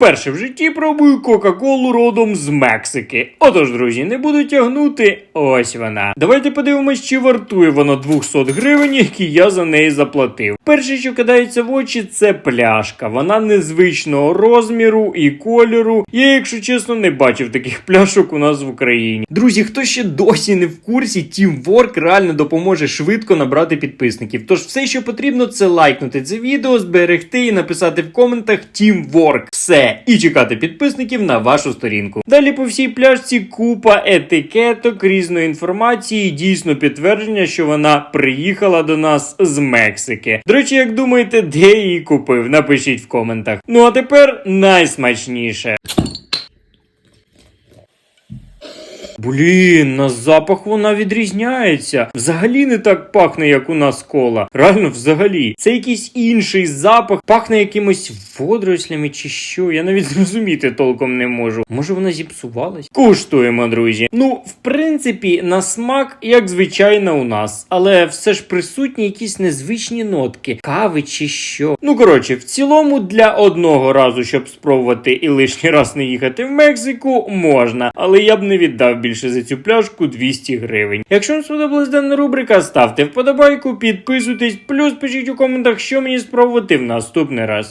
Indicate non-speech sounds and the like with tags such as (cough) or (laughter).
Перше в житті пробую Кока-Колу родом з Мексики. Отож, друзі, не буду тягнути. Ось вона. Давайте подивимось, чи вартує вона 200 гривень, які я за неї заплатив. Перше, що кидається в очі, це пляшка. Вона незвичного розміру і кольору. Я, якщо чесно, не бачив таких пляшок у нас в Україні. Друзі, хто ще досі не в курсі, Teamwork реально допоможе швидко набрати підписників. Тож все, що потрібно, це лайкнути це відео, зберегти і написати в коментах Teamwork. Все. І чекати підписників на вашу сторінку. Далі по всій пляшці купа етикеток, різної інформації, дійсно підтвердження, що вона приїхала до нас з Мексики. До речі, як думаєте, де її купив? Напишіть в коментах. Ну а тепер найсмачніше. Блін, на запах вона відрізняється. Взагалі не так пахне, як у нас кола. Реально, взагалі. Це якийсь інший запах, пахне якимось водорослями чи що. Я навіть (laughs) зрозуміти толком не можу. Може вона зіпсувалась? Куштуємо, друзі. Ну, в принципі, на смак, як звичайно, у нас. Але все ж присутні якісь незвичні нотки, кави чи що. Ну коротше, в цілому для одного разу, щоб спробувати і лишній раз не їхати в Мексику, можна. Але я б не віддав більше за цю пляшку 200 гривень. Якщо вам сподобалась дана рубрика, ставте вподобайку, підписуйтесь, плюс пишіть у коментах, що мені спробувати в наступний раз.